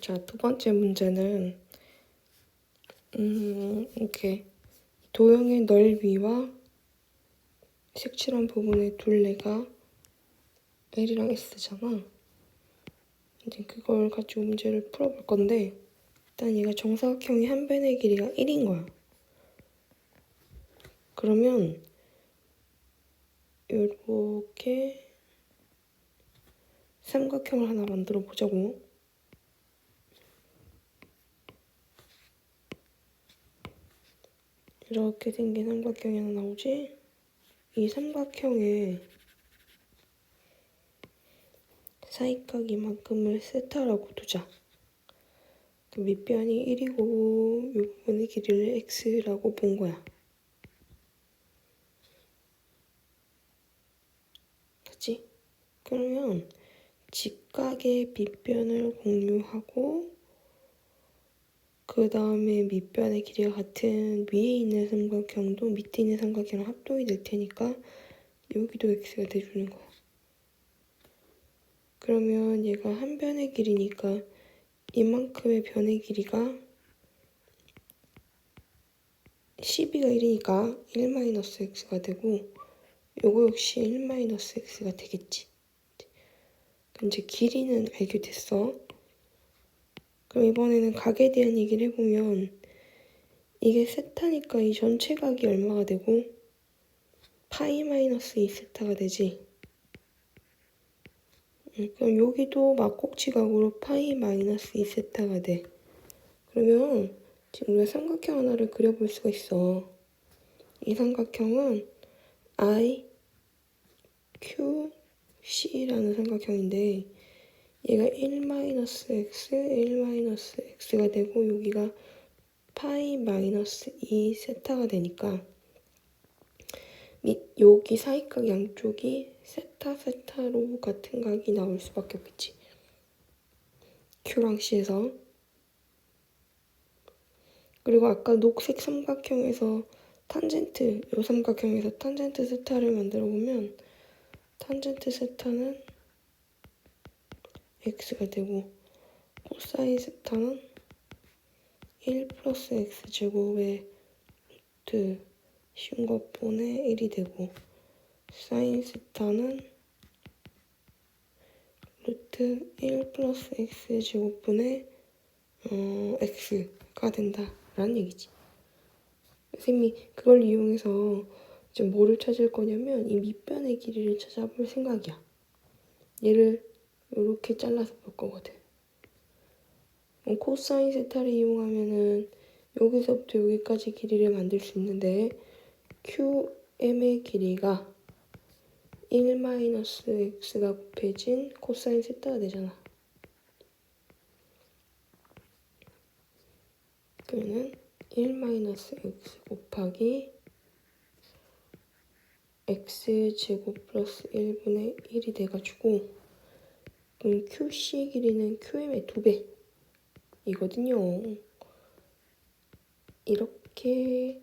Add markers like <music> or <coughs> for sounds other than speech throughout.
자, 두 번째 문제는 음, 이렇게 도형의 넓이와 색칠한 부분의 둘레가 L이랑 S잖아. 이제 그걸 가지고 문제를 풀어볼 건데 일단 얘가 정사각형의 한 변의 길이가 1인 거야. 그러면 이렇게 삼각형을 하나 만들어 보자고. 이렇게 생긴 삼각형이 하나 나오지? 이 삼각형에 사이각 이만큼을 세타라고 두자. 그 밑변이 1이고 이 부분의 길이를 x라고 본 거야. 그치? 그러면 직각의 밑변을 공유하고 그 다음에 밑변의 길이가 같은 위에 있는 삼각형도 밑에 있는 삼각형이랑 합동이 될 테니까 여기도 x가 돼주는 거야. 그러면 얘가 한 변의 길이니까 이만큼의 변의 길이가 12가 1이니까 1-x가 되고 요거 역시 1-x가 되겠지. 이제 길이는 알게 됐어. 그럼 이번에는 각에 대한 얘기를 해보면 이게 세타니까 이 전체 각이 얼마가 되고 파이 마이너스 2세타가 되지. 음, 그럼 여기도 막꼭지 각으로 파이 마이너스 2세타가 돼. 그러면 지금 우리가 삼각형 하나를 그려볼 수가 있어. 이 삼각형은 I, Q, C라는 삼각형인데 얘가 1-x, 1-x가 되고 여기가 파이 마이너스 2 세타가 되니까 밑 여기 사이각 양쪽이 세타 세타로 같은 각이 나올 수밖에 없겠지. Q랑 C에서 그리고 아까 녹색 삼각형에서 탄젠트 요 삼각형에서 탄젠트 세타를 만들어 보면 탄젠트 세타는 x가 되고 코사인 세타는 1 플러스 x 제곱의 루트 쉬운 것분의 1이 되고 사인 세타는 루트 1 플러스 x 제곱분의 어, x가 된다라는 얘기지. 선생님이 그걸 이용해서 지금 뭐를 찾을 거냐면 이 밑변의 길이를 찾아볼 생각이야. 얘를 이렇게 잘라서 볼 거거든. 어, 코사인 세타를 이용하면은 여기서부터 여기까지 길이를 만들 수 있는데 QM의 길이가 1-x가 곱해진 코사인 세타가 되잖아. 그러면은 1-x 곱하기 x제곱 플러스 1분의 1이 돼가지고 그럼 QC 길이는 QM의 2배 이거든요. 이렇게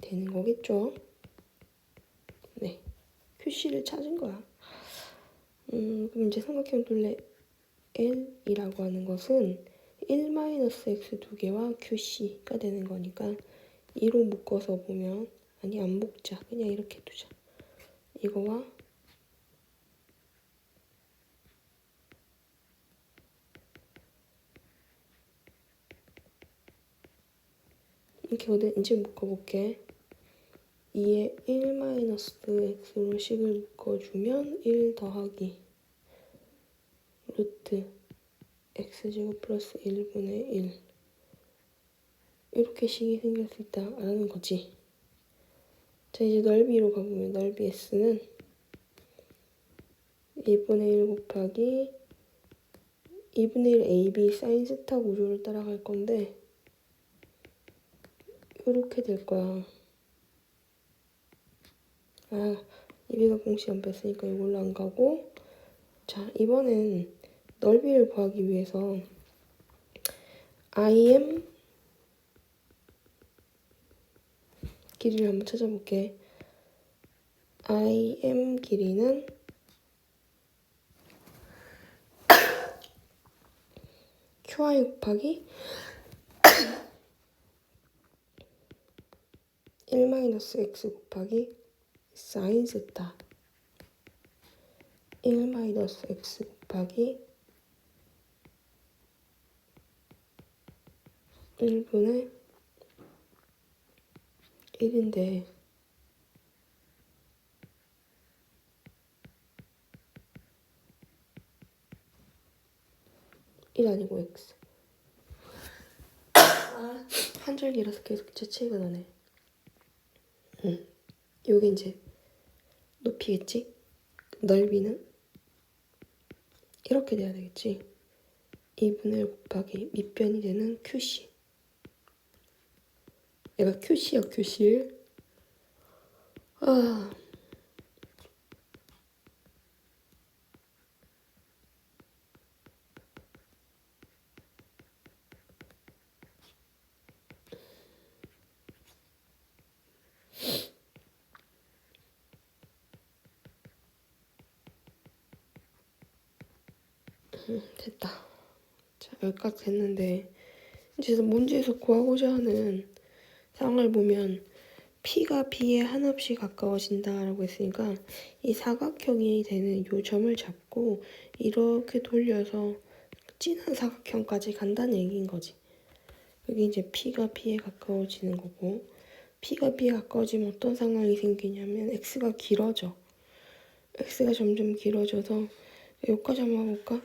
되는 거겠죠? 네. QC를 찾은 거야. 음, 그럼 이제 삼각형 둘레 L이라고 하는 것은 1-x 두 개와 QC가 되는 거니까 2로 묶어서 보면 아니 안 묶자. 그냥 이렇게 두자. 이거와 이렇게 어딘지 묶어볼게. 2에 1-x로 식을 묶어주면 1 더하기 루트 x제곱 플러스 1분의 1 이렇게 식이 생길 수 있다라는 거지. 자 이제 넓이로 가보면 넓이 s는 2분의 1 곱하기 2분의 1 ab 사인 세타 구조를 따라갈 건데 이렇게 될 거야. 아, 200가 공식 안 뺐으니까 이걸로 안 가고 자, 이번엔 넓이를 구하기 위해서 im 길이를 한번 찾아볼게. im 길이는 <coughs> qi 곱하기 1 마이너스 x 곱하기 사인 세타. 1 마이너스 x 곱하기 1분의 1인데 1 아니고 x 한 줄기라서 계속 재채기가 나네 응. 요게 이제 높이겠지? 넓이는? 이렇게 돼야 되겠지? 2분의 1 곱하기 밑변이 되는 QC 얘가 QC야 QC 아 음, 됐다. 자, 여기까지 됐는데 이제 문제에서 구하고자 하는 상황을 보면 P가 B에 한없이 가까워진다라고 했으니까 이 사각형이 되는 요 점을 잡고 이렇게 돌려서 진한 사각형까지 간다는 얘기인 거지. 여기 이제 P가 B에 가까워지는 거고 P가 B에 가까워지면 어떤 상황이 생기냐면 X가 길어져. X가 점점 길어져서 여기까지 한번 해볼까?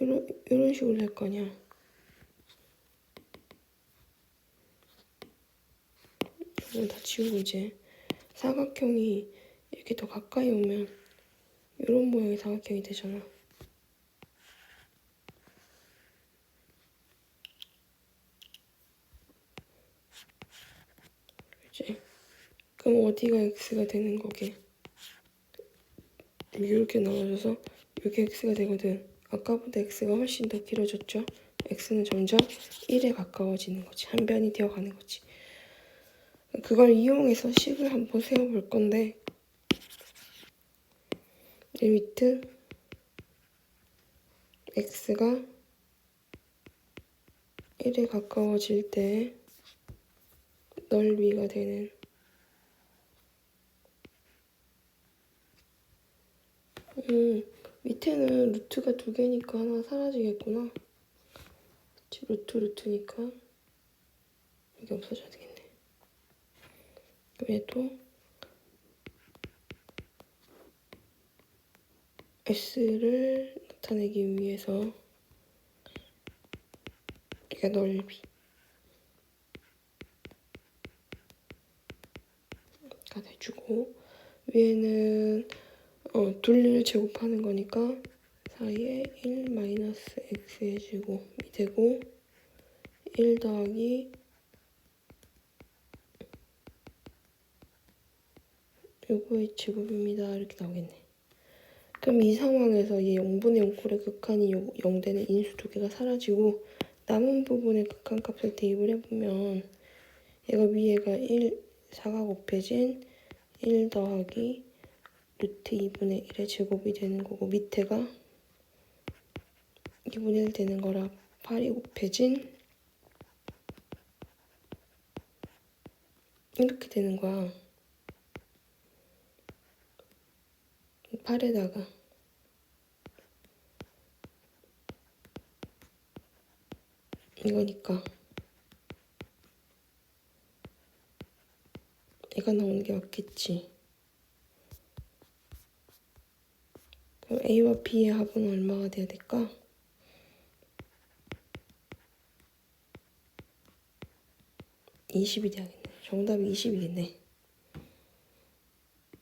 이런, 이런 식으로 될 거냐. 이건 다 지우고 이제 사각형이 이렇게 더 가까이 오면 이런 모양의 사각형이 되잖아. 그치? 그럼 어디가 x가 되는 거게? 이렇게 나눠져서 이게 x가 되거든. 아까보다 x가 훨씬 더 길어졌죠? x는 점점 1에 가까워지는 거지. 한 변이 되어가는 거지. 그걸 이용해서 식을 한번 세워볼 건데 리미트 x가 1에 가까워질 때 넓이가 되는 음, 밑에는 루트가 두 개니까 하나 사라지겠구나. 그치, 루트 루트니까 이게 없어져야 되겠네. 얘도 S를 나타내기 위해서 이게 넓이 가 돼주고 위에는 어, 둘리를 제곱하는 거니까 사이에 1 마이너스 x의 제곱이 되고 1 더하기 요거의 제곱입니다. 이렇게 나오겠네. 그럼 이 상황에서 이 0분의 0꼴의 극한이 0 되는 인수 두 개가 사라지고 남은 부분의 극한값을 대입을 해보면 얘가 위에가 1, 4가 곱해진 1 더하기 루트 2분의 1의 제곱이 되는 거고 밑에가 2분의 1 되는 거라 8이 곱해진 이렇게 되는 거야. 8에다가 이거니까 얘가 나오는 게 맞겠지. 그럼 A와 B의 합은 얼마가 돼야 될까? 이십이 돼야겠네. 정답이 20이겠네.